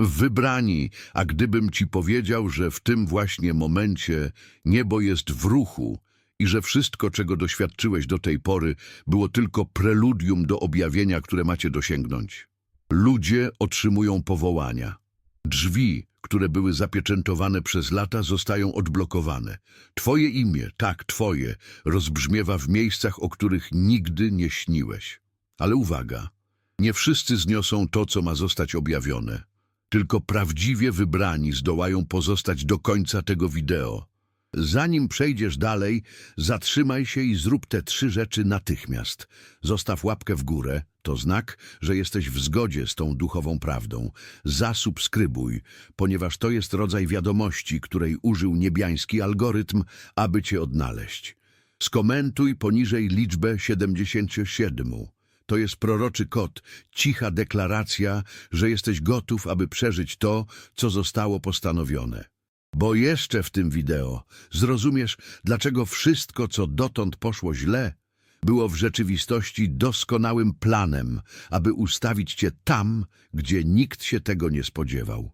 Wybrani, a gdybym ci powiedział, że w tym właśnie momencie niebo jest w ruchu i że wszystko, czego doświadczyłeś do tej pory, było tylko preludium do objawienia, które macie dosięgnąć. Ludzie otrzymują powołania. Drzwi, które były zapieczętowane przez lata, zostają odblokowane. Twoje imię, tak, twoje, rozbrzmiewa w miejscach, o których nigdy nie śniłeś. Ale uwaga, nie wszyscy zniosą to, co ma zostać objawione. Tylko prawdziwie wybrani zdołają pozostać do końca tego wideo. Zanim przejdziesz dalej, zatrzymaj się i zrób te trzy rzeczy natychmiast. Zostaw łapkę w górę, to znak, że jesteś w zgodzie z tą duchową prawdą. Zasubskrybuj, ponieważ to jest rodzaj wiadomości, której użył niebiański algorytm, aby cię odnaleźć. Skomentuj poniżej liczbę 77. To jest proroczy kod, cicha deklaracja, że jesteś gotów, aby przeżyć to, co zostało postanowione. Bo jeszcze w tym wideo zrozumiesz, dlaczego wszystko, co dotąd poszło źle, było w rzeczywistości doskonałym planem, aby ustawić cię tam, gdzie nikt się tego nie spodziewał.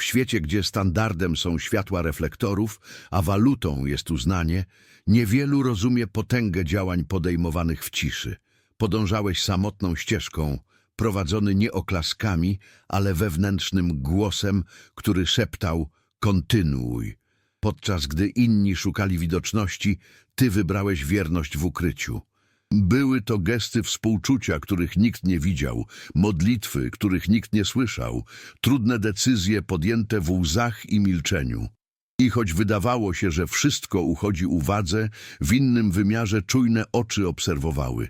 W świecie, gdzie standardem są światła reflektorów, a walutą jest uznanie, niewielu rozumie potęgę działań podejmowanych w ciszy. Podążałeś samotną ścieżką, prowadzony nie oklaskami, ale wewnętrznym głosem, który szeptał kontynuuj. Podczas gdy inni szukali widoczności, ty wybrałeś wierność w ukryciu. Były to gesty współczucia, których nikt nie widział, modlitwy, których nikt nie słyszał, trudne decyzje podjęte w łzach i milczeniu. I choć wydawało się, że wszystko uchodzi uwadze, w innym wymiarze czujne oczy obserwowały.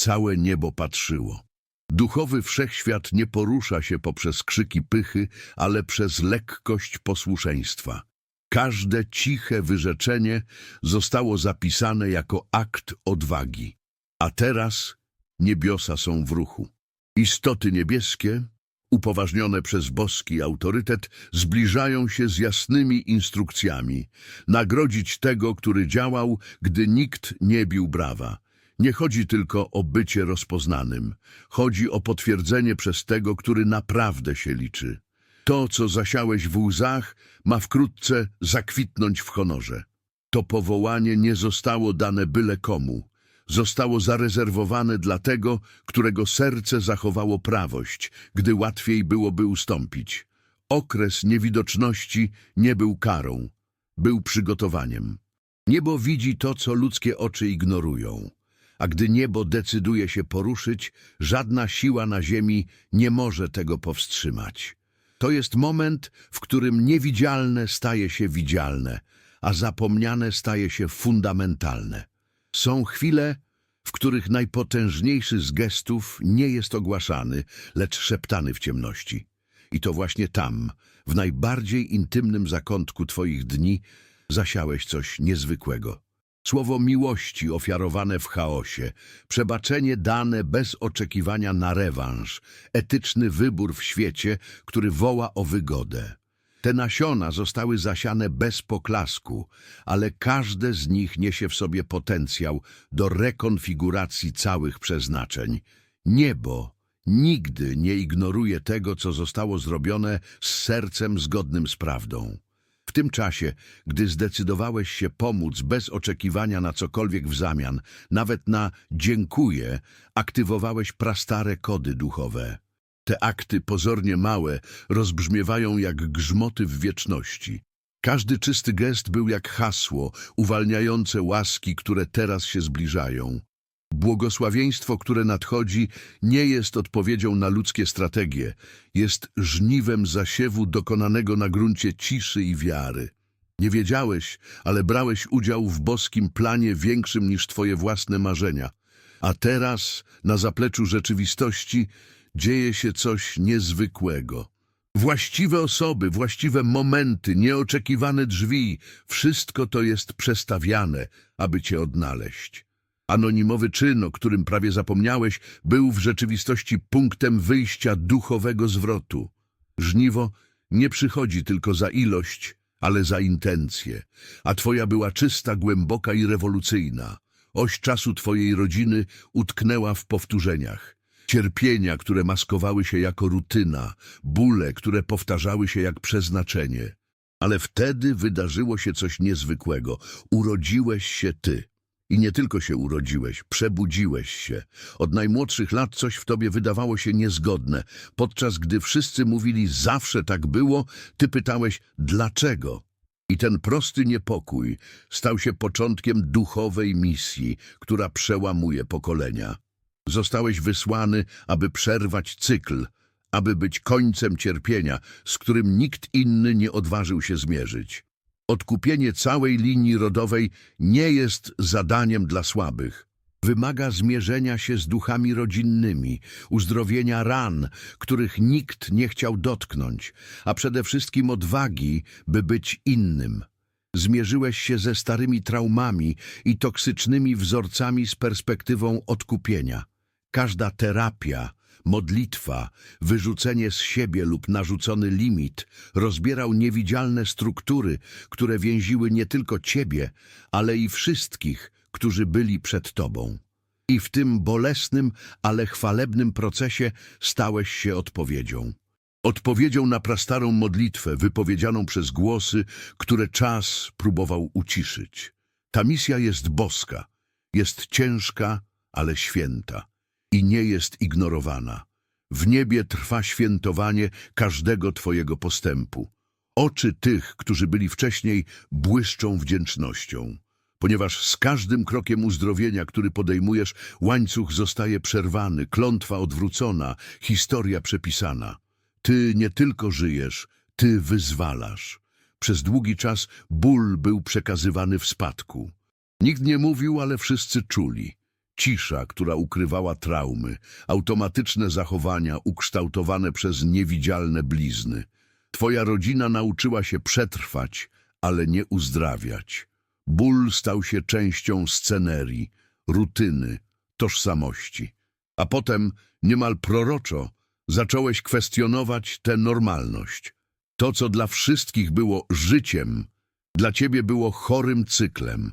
Całe niebo patrzyło. Duchowy wszechświat nie porusza się poprzez krzyki pychy, ale przez lekkość posłuszeństwa. Każde ciche wyrzeczenie zostało zapisane jako akt odwagi. A teraz niebiosa są w ruchu. Istoty niebieskie, upoważnione przez boski autorytet, zbliżają się z jasnymi instrukcjami. Nagrodzić tego, który działał, gdy nikt nie bił brawa. Nie chodzi tylko o bycie rozpoznanym. Chodzi o potwierdzenie przez tego, który naprawdę się liczy. To, co zasiałeś w łzach, ma wkrótce zakwitnąć w honorze. To powołanie nie zostało dane byle komu. Zostało zarezerwowane dla tego, którego serce zachowało prawość, gdy łatwiej byłoby ustąpić. Okres niewidoczności nie był karą, był przygotowaniem. Niebo widzi to, co ludzkie oczy ignorują. A gdy niebo decyduje się poruszyć, żadna siła na ziemi nie może tego powstrzymać. To jest moment, w którym niewidzialne staje się widzialne, a zapomniane staje się fundamentalne. Są chwile, w których najpotężniejszy z gestów nie jest ogłaszany, lecz szeptany w ciemności. I to właśnie tam, w najbardziej intymnym zakątku Twoich dni, zasiałeś coś niezwykłego. Słowo miłości ofiarowane w chaosie, przebaczenie dane bez oczekiwania na rewanż, etyczny wybór w świecie, który woła o wygodę. Te nasiona zostały zasiane bez poklasku, ale każde z nich niesie w sobie potencjał do rekonfiguracji całych przeznaczeń. Niebo nigdy nie ignoruje tego, co zostało zrobione z sercem zgodnym z prawdą. W tym czasie, gdy zdecydowałeś się pomóc bez oczekiwania na cokolwiek w zamian, nawet na dziękuję, aktywowałeś prastare kody duchowe. Te akty, pozornie małe, rozbrzmiewają jak grzmoty w wieczności. Każdy czysty gest był jak hasło, uwalniające łaski, które teraz się zbliżają. Błogosławieństwo, które nadchodzi, nie jest odpowiedzią na ludzkie strategie, jest żniwem zasiewu dokonanego na gruncie ciszy i wiary. Nie wiedziałeś, ale brałeś udział w boskim planie większym niż twoje własne marzenia. A teraz, na zapleczu rzeczywistości, dzieje się coś niezwykłego. Właściwe osoby, właściwe momenty, nieoczekiwane drzwi, wszystko to jest przestawiane, aby cię odnaleźć. Anonimowy czyn, o którym prawie zapomniałeś, był w rzeczywistości punktem wyjścia duchowego zwrotu. Żniwo nie przychodzi tylko za ilość, ale za intencje, a twoja była czysta, głęboka i rewolucyjna. Oś czasu twojej rodziny utknęła w powtórzeniach. Cierpienia, które maskowały się jako rutyna, bóle, które powtarzały się jak przeznaczenie. Ale wtedy wydarzyło się coś niezwykłego. Urodziłeś się ty. I nie tylko się urodziłeś, przebudziłeś się. Od najmłodszych lat coś w tobie wydawało się niezgodne. Podczas gdy wszyscy mówili zawsze tak było, ty pytałeś dlaczego. I ten prosty niepokój stał się początkiem duchowej misji, która przełamuje pokolenia. Zostałeś wysłany, aby przerwać cykl, aby być końcem cierpienia, z którym nikt inny nie odważył się zmierzyć. Odkupienie całej linii rodowej nie jest zadaniem dla słabych. Wymaga zmierzenia się z duchami rodzinnymi, uzdrowienia ran, których nikt nie chciał dotknąć, a przede wszystkim odwagi, by być innym. Zmierzyłeś się ze starymi traumami i toksycznymi wzorcami z perspektywą odkupienia. Każda terapia, modlitwa, wyrzucenie z siebie lub narzucony limit rozbierał niewidzialne struktury, które więziły nie tylko ciebie, ale i wszystkich, którzy byli przed tobą. I w tym bolesnym, ale chwalebnym procesie stałeś się odpowiedzią. Odpowiedzią na prastarą modlitwę wypowiedzianą przez głosy, które czas próbował uciszyć. Ta misja jest boska, jest ciężka, ale święta i nie jest ignorowana. W niebie trwa świętowanie każdego Twojego postępu. Oczy tych, którzy byli wcześniej, błyszczą wdzięcznością. Ponieważ z każdym krokiem uzdrowienia, który podejmujesz, łańcuch zostaje przerwany, klątwa odwrócona, historia przepisana. Ty nie tylko żyjesz, Ty wyzwalasz. Przez długi czas ból był przekazywany w spadku. Nikt nie mówił, ale wszyscy czuli. Cisza, która ukrywała traumy, automatyczne zachowania ukształtowane przez niewidzialne blizny. Twoja rodzina nauczyła się przetrwać, ale nie uzdrawiać. Ból stał się częścią scenerii, rutyny, tożsamości. A potem, niemal proroczo, zacząłeś kwestionować tę normalność. To, co dla wszystkich było życiem, dla ciebie było chorym cyklem.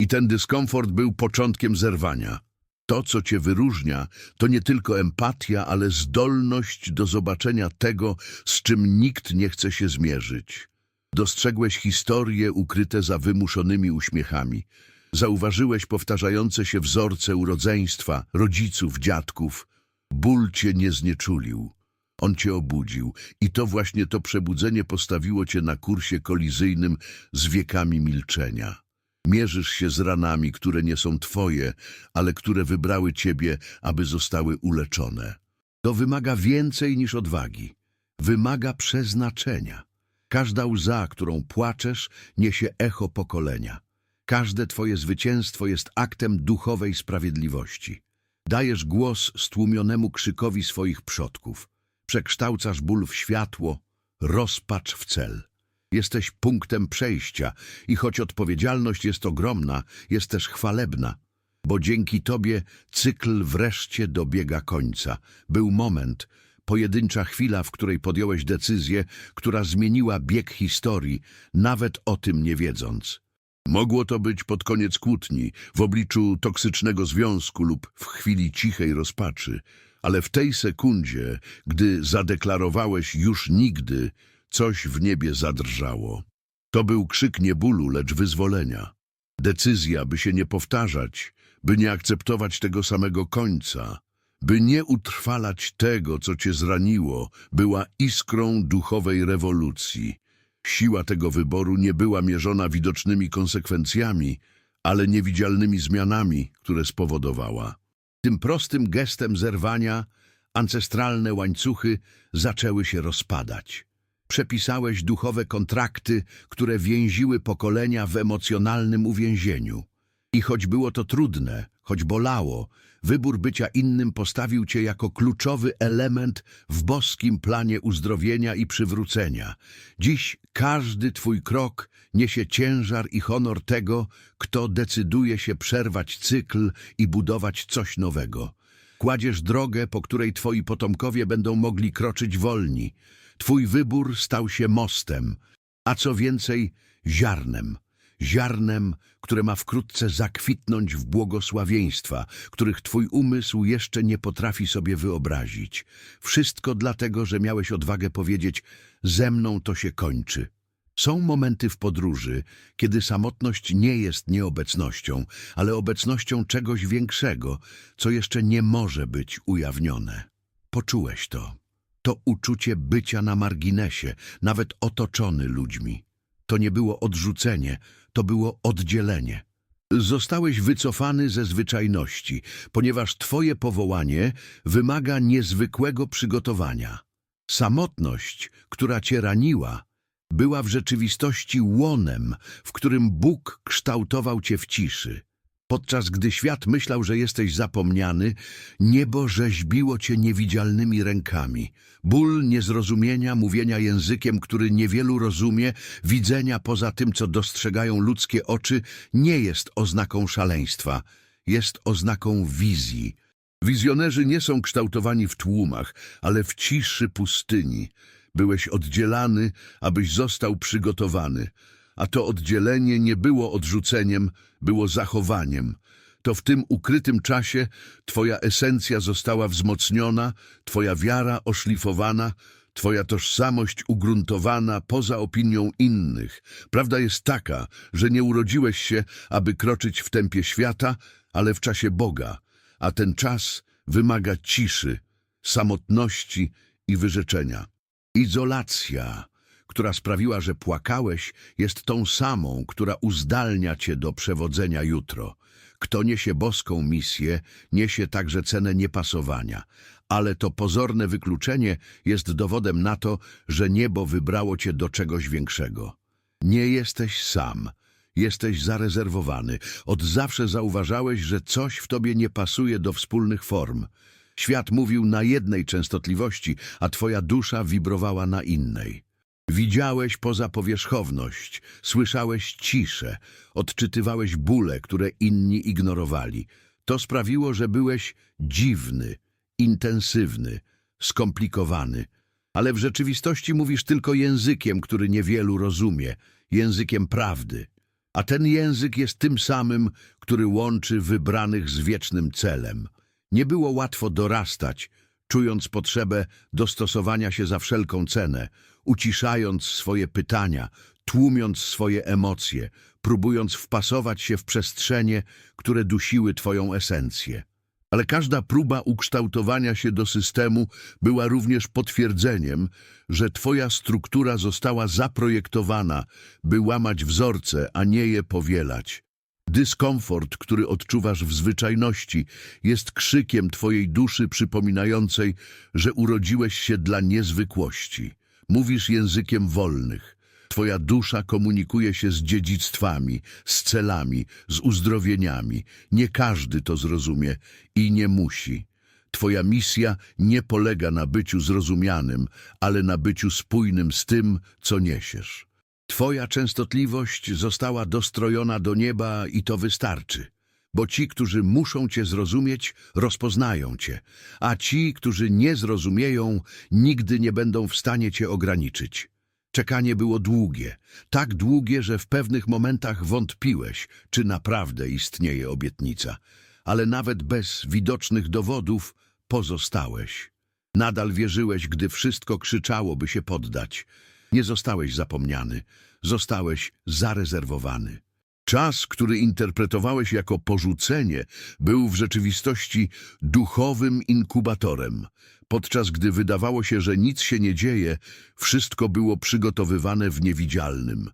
I ten dyskomfort był początkiem zerwania. To, co cię wyróżnia, to nie tylko empatia, ale zdolność do zobaczenia tego, z czym nikt nie chce się zmierzyć. Dostrzegłeś historie ukryte za wymuszonymi uśmiechami. Zauważyłeś powtarzające się wzorce urodzeństwa, rodziców, dziadków. Ból cię nie znieczulił. On cię obudził i to właśnie to przebudzenie postawiło cię na kursie kolizyjnym z wiekami milczenia. Mierzysz się z ranami, które nie są twoje, ale które wybrały ciebie, aby zostały uleczone. To wymaga więcej niż odwagi. Wymaga przeznaczenia. Każda łza, którą płaczesz, niesie echo pokolenia. Każde twoje zwycięstwo jest aktem duchowej sprawiedliwości. Dajesz głos stłumionemu krzykowi swoich przodków. Przekształcasz ból w światło, rozpacz w cel. Jesteś punktem przejścia i choć odpowiedzialność jest ogromna, jest też chwalebna, bo dzięki Tobie cykl wreszcie dobiega końca. Był moment, pojedyncza chwila, w której podjąłeś decyzję, która zmieniła bieg historii, nawet o tym nie wiedząc. Mogło to być pod koniec kłótni, w obliczu toksycznego związku lub w chwili cichej rozpaczy, ale w tej sekundzie, gdy zadeklarowałeś już nigdy, coś w niebie zadrżało. To był krzyk nie bólu, lecz wyzwolenia. Decyzja, by się nie powtarzać, by nie akceptować tego samego końca, by nie utrwalać tego, co cię zraniło, była iskrą duchowej rewolucji. Siła tego wyboru nie była mierzona widocznymi konsekwencjami, ale niewidzialnymi zmianami, które spowodowała. Tym prostym gestem zerwania ancestralne łańcuchy zaczęły się rozpadać. Przepisałeś duchowe kontrakty, które więziły pokolenia w emocjonalnym uwięzieniu. I choć było to trudne, choć bolało, wybór bycia innym postawił cię jako kluczowy element w boskim planie uzdrowienia i przywrócenia. Dziś każdy twój krok niesie ciężar i honor tego, kto decyduje się przerwać cykl i budować coś nowego. Kładziesz drogę, po której twoi potomkowie będą mogli kroczyć wolni. Twój wybór stał się mostem, a co więcej, ziarnem. ziarnem, które ma wkrótce zakwitnąć w błogosławieństwa, których twój umysł jeszcze nie potrafi sobie wyobrazić. Wszystko dlatego, że miałeś odwagę powiedzieć, ze mną to się kończy. Są momenty w podróży, kiedy samotność nie jest nieobecnością, ale obecnością czegoś większego, co jeszcze nie może być ujawnione. Poczułeś to. To uczucie bycia na marginesie, nawet otoczony ludźmi. To nie było odrzucenie, to było oddzielenie. Zostałeś wycofany ze zwyczajności, ponieważ twoje powołanie wymaga niezwykłego przygotowania. Samotność, która cię raniła, była w rzeczywistości łonem, w którym Bóg kształtował cię w ciszy. Podczas gdy świat myślał, że jesteś zapomniany, niebo rzeźbiło cię niewidzialnymi rękami. Ból niezrozumienia, mówienia językiem, który niewielu rozumie, widzenia poza tym, co dostrzegają ludzkie oczy, nie jest oznaką szaleństwa, jest oznaką wizji. Wizjonerzy nie są kształtowani w tłumach, ale w ciszy pustyni. Byłeś oddzielany, abyś został przygotowany, a to oddzielenie nie było odrzuceniem, było zachowaniem. To w tym ukrytym czasie twoja esencja została wzmocniona, twoja wiara oszlifowana, twoja tożsamość ugruntowana poza opinią innych. Prawda jest taka, że nie urodziłeś się, aby kroczyć w tempie świata, ale w czasie Boga, a ten czas wymaga ciszy, samotności i wyrzeczenia. Izolacja, która sprawiła, że płakałeś, jest tą samą, która uzdalnia cię do przewodzenia jutro. Kto niesie boską misję, niesie także cenę niepasowania. Ale to pozorne wykluczenie jest dowodem na to, że niebo wybrało cię do czegoś większego. Nie jesteś sam. Jesteś zarezerwowany. Od zawsze zauważałeś, że coś w tobie nie pasuje do wspólnych form. Świat mówił na jednej częstotliwości, a twoja dusza wibrowała na innej. Widziałeś poza powierzchowność, słyszałeś ciszę, odczytywałeś bóle, które inni ignorowali. To sprawiło, że byłeś dziwny, intensywny, skomplikowany. Ale w rzeczywistości mówisz tylko językiem, który niewielu rozumie, językiem prawdy. A ten język jest tym samym, który łączy wybranych z wiecznym celem. Nie było łatwo dorastać, czując potrzebę dostosowania się za wszelką cenę, uciszając swoje pytania, tłumiąc swoje emocje, próbując wpasować się w przestrzenie, które dusiły twoją esencję. Ale każda próba ukształtowania się do systemu była również potwierdzeniem, że twoja struktura została zaprojektowana, by łamać wzorce, a nie je powielać. Dyskomfort, który odczuwasz w zwyczajności, jest krzykiem twojej duszy przypominającej, że urodziłeś się dla niezwykłości. Mówisz językiem wolnych. Twoja dusza komunikuje się z dziedzictwami, z celami, z uzdrowieniami. Nie każdy to zrozumie i nie musi. Twoja misja nie polega na byciu zrozumianym, ale na byciu spójnym z tym, co niesiesz. Twoja częstotliwość została dostrojona do nieba i to wystarczy, bo ci, którzy muszą Cię zrozumieć, rozpoznają Cię, a ci, którzy nie zrozumieją, nigdy nie będą w stanie Cię ograniczyć. Czekanie było długie, tak długie, że w pewnych momentach wątpiłeś, czy naprawdę istnieje obietnica, ale nawet bez widocznych dowodów pozostałeś. Nadal wierzyłeś, gdy wszystko krzyczało, by się poddać. Nie zostałeś zapomniany, zostałeś zarezerwowany. Czas, który interpretowałeś jako porzucenie, był w rzeczywistości duchowym inkubatorem. Podczas gdy wydawało się, że nic się nie dzieje, wszystko było przygotowywane w niewidzialnym.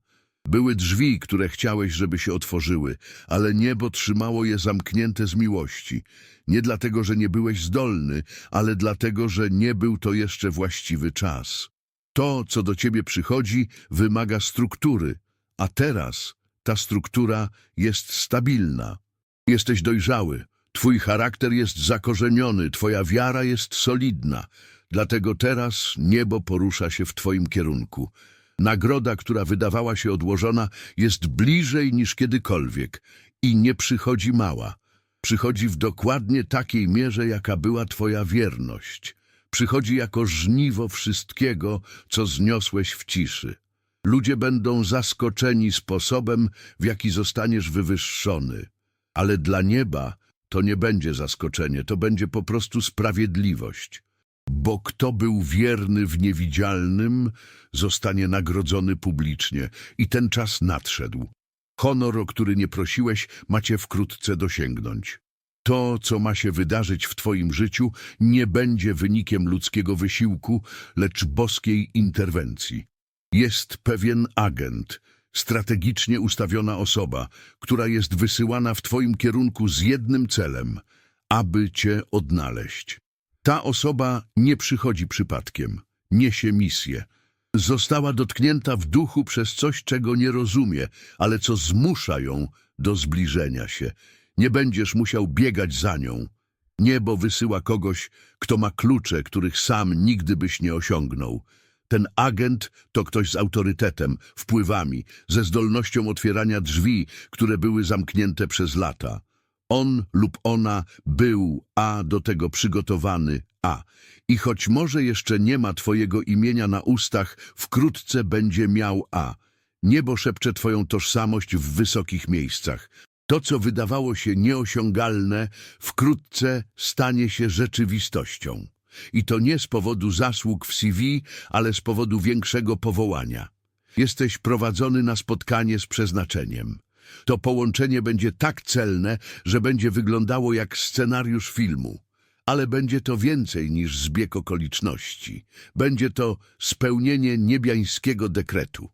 Były drzwi, które chciałeś, żeby się otworzyły, ale niebo trzymało je zamknięte z miłości. Nie dlatego, że nie byłeś zdolny, ale dlatego, że nie był to jeszcze właściwy czas. To, co do ciebie przychodzi, wymaga struktury, a teraz ta struktura jest stabilna. Jesteś dojrzały, twój charakter jest zakorzeniony, twoja wiara jest solidna. Dlatego teraz niebo porusza się w twoim kierunku. Nagroda, która wydawała się odłożona, jest bliżej niż kiedykolwiek i nie przychodzi mała. Przychodzi w dokładnie takiej mierze, jaka była twoja wierność. Przychodzi jako żniwo wszystkiego, co zniosłeś w ciszy. Ludzie będą zaskoczeni sposobem, w jaki zostaniesz wywyższony. Ale dla nieba to nie będzie zaskoczenie, to będzie po prostu sprawiedliwość. Bo kto był wierny w niewidzialnym, zostanie nagrodzony publicznie. I ten czas nadszedł. Honor, o który nie prosiłeś, macie wkrótce dosięgnąć. To, co ma się wydarzyć w Twoim życiu, nie będzie wynikiem ludzkiego wysiłku, lecz boskiej interwencji. Jest pewien agent, strategicznie ustawiona osoba, która jest wysyłana w Twoim kierunku z jednym celem, aby Cię odnaleźć. Ta osoba nie przychodzi przypadkiem, niesie misję. Została dotknięta w duchu przez coś, czego nie rozumie, ale co zmusza ją do zbliżenia się. Nie będziesz musiał biegać za nią. Niebo wysyła kogoś, kto ma klucze, których sam nigdy byś nie osiągnął. Ten agent to ktoś z autorytetem, wpływami, ze zdolnością otwierania drzwi, które były zamknięte przez lata. On lub ona był, a do tego przygotowany, a. I choć może jeszcze nie ma Twojego imienia na ustach, wkrótce będzie miał a. Niebo szepcze Twoją tożsamość w wysokich miejscach. To, co wydawało się nieosiągalne, wkrótce stanie się rzeczywistością. I to nie z powodu zasług w CV, ale z powodu większego powołania. Jesteś prowadzony na spotkanie z przeznaczeniem. To połączenie będzie tak celne, że będzie wyglądało jak scenariusz filmu. Ale będzie to więcej niż zbieg okoliczności. Będzie to spełnienie niebiańskiego dekretu.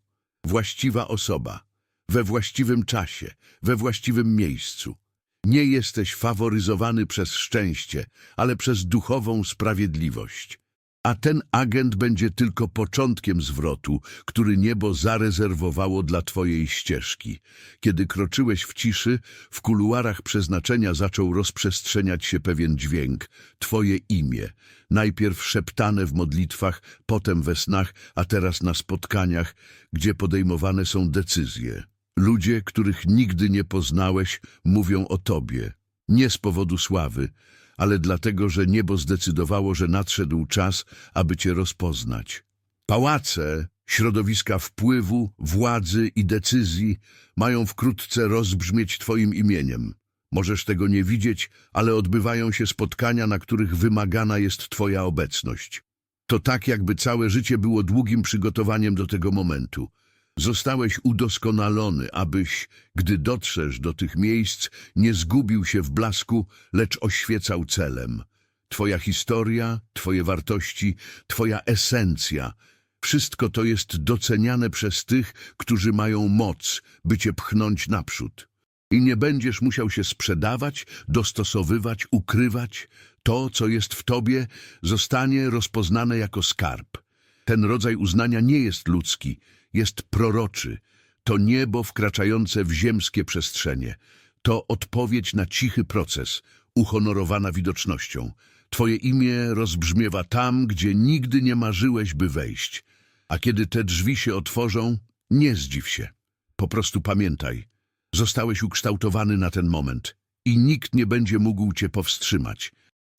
Właściwa osoba, we właściwym czasie, we właściwym miejscu. Nie jesteś faworyzowany przez szczęście, ale przez duchową sprawiedliwość. A ten agent będzie tylko początkiem zwrotu, który niebo zarezerwowało dla twojej ścieżki. Kiedy kroczyłeś w ciszy, w kuluarach przeznaczenia zaczął rozprzestrzeniać się pewien dźwięk, twoje imię. Najpierw szeptane w modlitwach, potem we snach, a teraz na spotkaniach, gdzie podejmowane są decyzje. Ludzie, których nigdy nie poznałeś, mówią o tobie. Nie z powodu sławy, ale dlatego, że niebo zdecydowało, że nadszedł czas, aby cię rozpoznać. Pałace, środowiska wpływu, władzy i decyzji mają wkrótce rozbrzmieć twoim imieniem. Możesz tego nie widzieć, ale odbywają się spotkania, na których wymagana jest twoja obecność. To tak, jakby całe życie było długim przygotowaniem do tego momentu. Zostałeś udoskonalony, abyś, gdy dotrzesz do tych miejsc, nie zgubił się w blasku, lecz oświecał celem. Twoja historia, twoje wartości, twoja esencja, wszystko to jest doceniane przez tych, którzy mają moc, by cię pchnąć naprzód. I nie będziesz musiał się sprzedawać, dostosowywać, ukrywać. To, co jest w tobie, zostanie rozpoznane jako skarb. Ten rodzaj uznania nie jest ludzki, jest proroczy. To niebo wkraczające w ziemskie przestrzenie. To odpowiedź na cichy proces, uhonorowana widocznością. Twoje imię rozbrzmiewa tam, gdzie nigdy nie marzyłeś, by wejść. A kiedy te drzwi się otworzą, nie zdziw się. Po prostu pamiętaj, zostałeś ukształtowany na ten moment i nikt nie będzie mógł cię powstrzymać.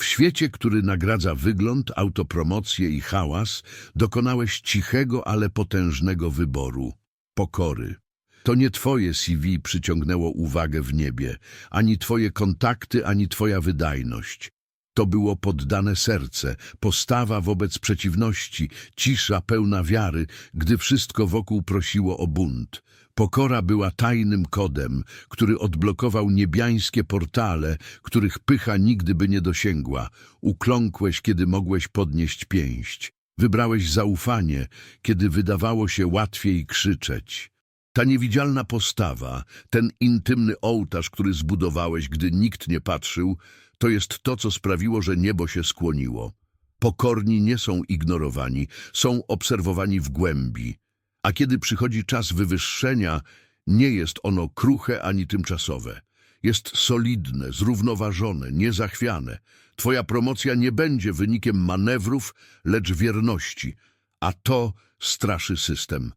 W świecie, który nagradza wygląd, autopromocję i hałas, dokonałeś cichego, ale potężnego wyboru pokory. To nie twoje CV przyciągnęło uwagę w niebie, ani twoje kontakty, ani twoja wydajność. To było poddane serce, postawa wobec przeciwności, cisza pełna wiary, gdy wszystko wokół prosiło o bunt. Pokora była tajnym kodem, który odblokował niebiańskie portale, których pycha nigdy by nie dosięgła. Ukląkłeś, kiedy mogłeś podnieść pięść. Wybrałeś zaufanie, kiedy wydawało się łatwiej krzyczeć. Ta niewidzialna postawa, ten intymny ołtarz, który zbudowałeś, gdy nikt nie patrzył, to jest to, co sprawiło, że niebo się skłoniło. Pokorni nie są ignorowani, są obserwowani w głębi. A kiedy przychodzi czas wywyższenia, nie jest ono kruche ani tymczasowe. Jest solidne, zrównoważone, niezachwiane. Twoja promocja nie będzie wynikiem manewrów, lecz wierności, a to straszy system.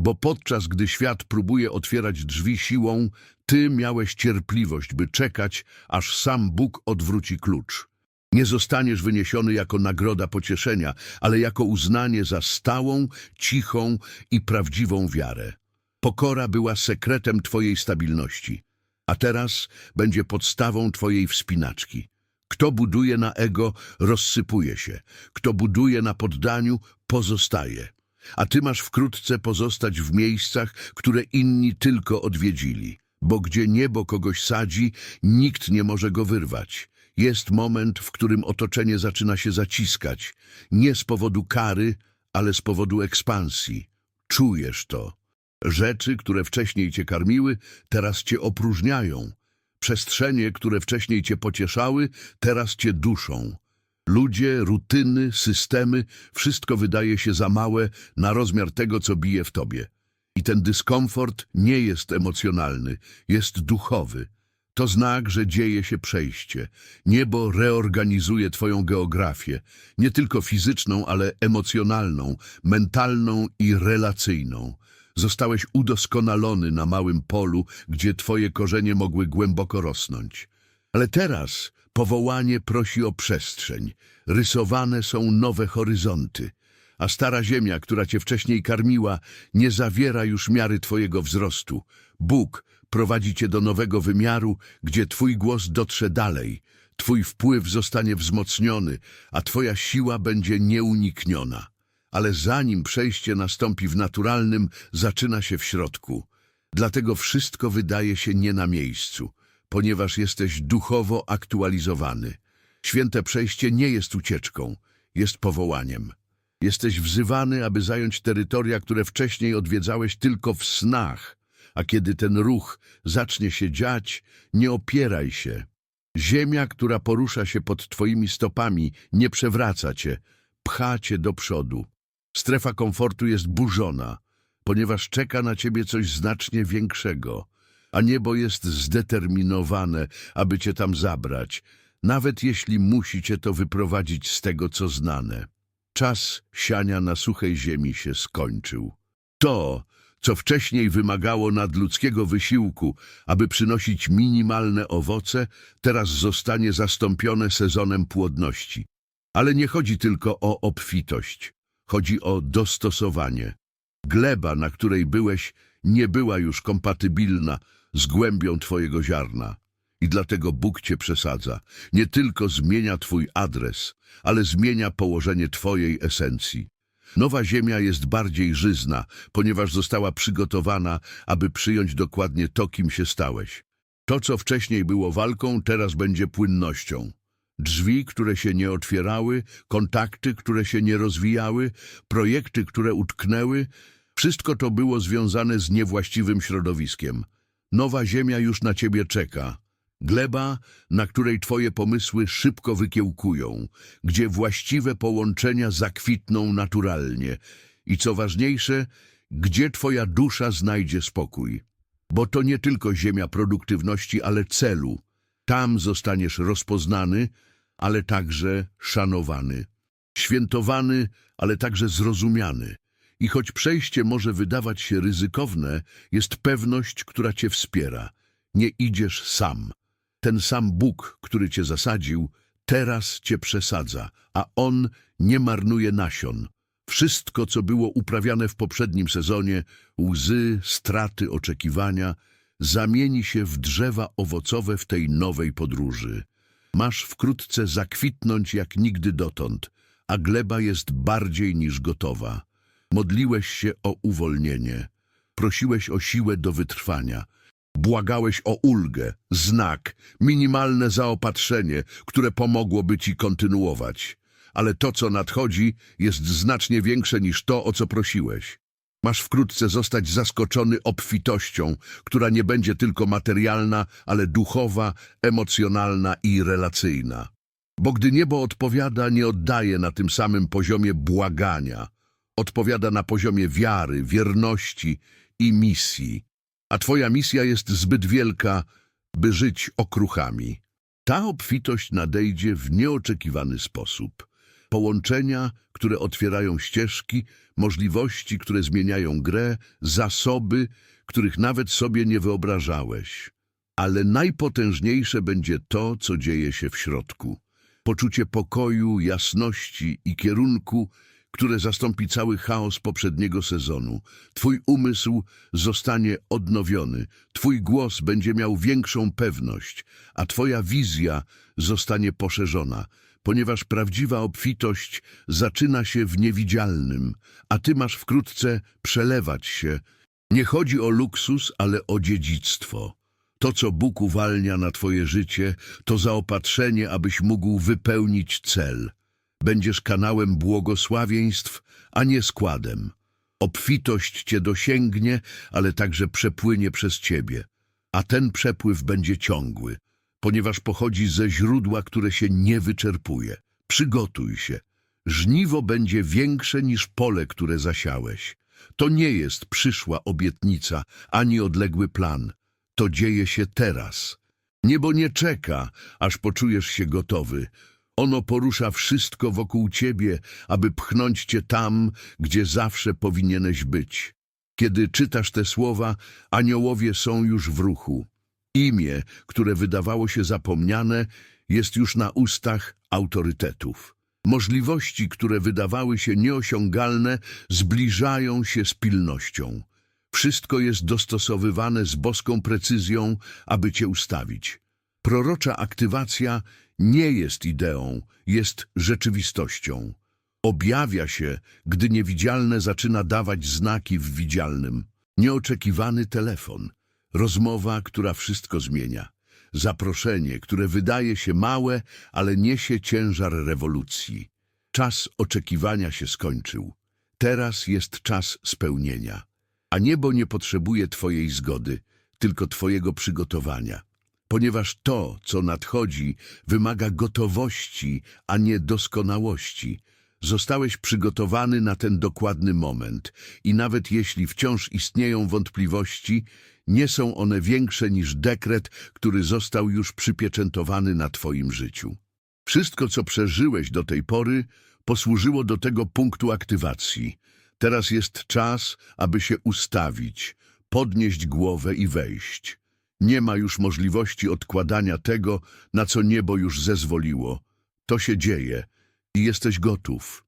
Bo podczas gdy świat próbuje otwierać drzwi siłą, ty miałeś cierpliwość, by czekać, aż sam Bóg odwróci klucz. Nie zostaniesz wyniesiony jako nagroda pocieszenia, ale jako uznanie za stałą, cichą i prawdziwą wiarę. Pokora była sekretem Twojej stabilności, a teraz będzie podstawą Twojej wspinaczki. Kto buduje na ego, rozsypuje się. Kto buduje na poddaniu, pozostaje. A Ty masz wkrótce pozostać w miejscach, które inni tylko odwiedzili. Bo gdzie niebo kogoś sadzi, nikt nie może go wyrwać. Jest moment, w którym otoczenie zaczyna się zaciskać. Nie z powodu kary, ale z powodu ekspansji. Czujesz to. Rzeczy, które wcześniej cię karmiły, teraz cię opróżniają. Przestrzenie, które wcześniej cię pocieszały, teraz cię duszą. Ludzie, rutyny, systemy, wszystko wydaje się za małe na rozmiar tego, co bije w tobie. I ten dyskomfort nie jest emocjonalny, jest duchowy. To znak, że dzieje się przejście. Niebo reorganizuje twoją geografię, nie tylko fizyczną, ale emocjonalną, mentalną i relacyjną. Zostałeś udoskonalony na małym polu, gdzie twoje korzenie mogły głęboko rosnąć. Ale teraz powołanie prosi o przestrzeń. Rysowane są nowe horyzonty. A stara ziemia, która cię wcześniej karmiła, nie zawiera już miary twojego wzrostu. Bóg prowadzi cię do nowego wymiaru, gdzie twój głos dotrze dalej, twój wpływ zostanie wzmocniony, a twoja siła będzie nieunikniona. Ale zanim przejście nastąpi w naturalnym, zaczyna się w środku. Dlatego wszystko wydaje się nie na miejscu, ponieważ jesteś duchowo aktualizowany. Święte przejście nie jest ucieczką, jest powołaniem. Jesteś wzywany, aby zająć terytoria, które wcześniej odwiedzałeś tylko w snach, a kiedy ten ruch zacznie się dziać, nie opieraj się. Ziemia, która porusza się pod twoimi stopami, nie przewraca cię, pcha cię do przodu. Strefa komfortu jest burzona, ponieważ czeka na ciebie coś znacznie większego, a niebo jest zdeterminowane, aby cię tam zabrać, nawet jeśli musi cię to wyprowadzić z tego, co znane. Czas siania na suchej ziemi się skończył. To, co wcześniej wymagało nadludzkiego wysiłku, aby przynosić minimalne owoce, teraz zostanie zastąpione sezonem płodności. Ale nie chodzi tylko o obfitość. Chodzi o dostosowanie. Gleba, na której byłeś, nie była już kompatybilna z głębią twojego ziarna. I dlatego Bóg cię przesadza. Nie tylko zmienia twój adres, ale zmienia położenie twojej esencji. Nowa ziemia jest bardziej żyzna, ponieważ została przygotowana, aby przyjąć dokładnie to, kim się stałeś. To, co wcześniej było walką, teraz będzie płynnością. Drzwi, które się nie otwierały, kontakty, które się nie rozwijały, projekty, które utknęły, wszystko to było związane z niewłaściwym środowiskiem. Nowa ziemia już na ciebie czeka. Gleba, na której twoje pomysły szybko wykiełkują, gdzie właściwe połączenia zakwitną naturalnie i co ważniejsze, gdzie twoja dusza znajdzie spokój. Bo to nie tylko ziemia produktywności, ale celu. Tam zostaniesz rozpoznany, ale także szanowany. Świętowany, ale także zrozumiany. I choć przejście może wydawać się ryzykowne, jest pewność, która cię wspiera. Nie idziesz sam. Ten sam Bóg, który cię zasadził, teraz cię przesadza, a On nie marnuje nasion. Wszystko, co było uprawiane w poprzednim sezonie, łzy, straty, oczekiwania, zamieni się w drzewa owocowe w tej nowej podróży. Masz wkrótce zakwitnąć jak nigdy dotąd, a gleba jest bardziej niż gotowa. Modliłeś się o uwolnienie, prosiłeś o siłę do wytrwania, błagałeś o ulgę, znak, minimalne zaopatrzenie, które pomogłoby ci kontynuować. Ale to, co nadchodzi, jest znacznie większe niż to, o co prosiłeś. Masz wkrótce zostać zaskoczony obfitością, która nie będzie tylko materialna, ale duchowa, emocjonalna i relacyjna. Bo gdy niebo odpowiada, nie oddaje na tym samym poziomie błagania. Odpowiada na poziomie wiary, wierności i misji. A twoja misja jest zbyt wielka, by żyć okruchami. Ta obfitość nadejdzie w nieoczekiwany sposób. Połączenia, które otwierają ścieżki, możliwości, które zmieniają grę, zasoby, których nawet sobie nie wyobrażałeś. Ale najpotężniejsze będzie to, co dzieje się w środku. poczucie pokoju, jasności i kierunku, które zastąpi cały chaos poprzedniego sezonu. Twój umysł zostanie odnowiony, Twój głos będzie miał większą pewność, a Twoja wizja zostanie poszerzona, ponieważ prawdziwa obfitość zaczyna się w niewidzialnym, a Ty masz wkrótce przelewać się. Nie chodzi o luksus, ale o dziedzictwo. To, co Bóg uwalnia na Twoje życie, to zaopatrzenie, abyś mógł wypełnić cel. Będziesz kanałem błogosławieństw, a nie składem. Obfitość Cię dosięgnie, ale także przepłynie przez Ciebie. A ten przepływ będzie ciągły, ponieważ pochodzi ze źródła, które się nie wyczerpuje. Przygotuj się. Żniwo będzie większe niż pole, które zasiałeś. To nie jest przyszła obietnica, ani odległy plan. To dzieje się teraz. Niebo nie czeka, aż poczujesz się gotowy. Ono porusza wszystko wokół ciebie, aby pchnąć cię tam, gdzie zawsze powinieneś być. Kiedy czytasz te słowa, aniołowie są już w ruchu. Imię, które wydawało się zapomniane, jest już na ustach autorytetów. Możliwości, które wydawały się nieosiągalne, zbliżają się z pilnością. Wszystko jest dostosowywane z boską precyzją, aby cię ustawić. Prorocza aktywacja nie jest ideą, jest rzeczywistością. Objawia się, gdy niewidzialne zaczyna dawać znaki w widzialnym. Nieoczekiwany telefon, rozmowa, która wszystko zmienia. Zaproszenie, które wydaje się małe, ale niesie ciężar rewolucji. Czas oczekiwania się skończył. Teraz jest czas spełnienia. A niebo nie potrzebuje Twojej zgody, tylko Twojego przygotowania. Ponieważ to, co nadchodzi, wymaga gotowości, a nie doskonałości. Zostałeś przygotowany na ten dokładny moment i nawet jeśli wciąż istnieją wątpliwości, nie są one większe niż dekret, który został już przypieczętowany na Twoim życiu. Wszystko, co przeżyłeś do tej pory, posłużyło do tego punktu aktywacji. Teraz jest czas, aby się ustawić, podnieść głowę i wejść. Nie ma już możliwości odkładania tego, na co niebo już zezwoliło. To się dzieje i jesteś gotów.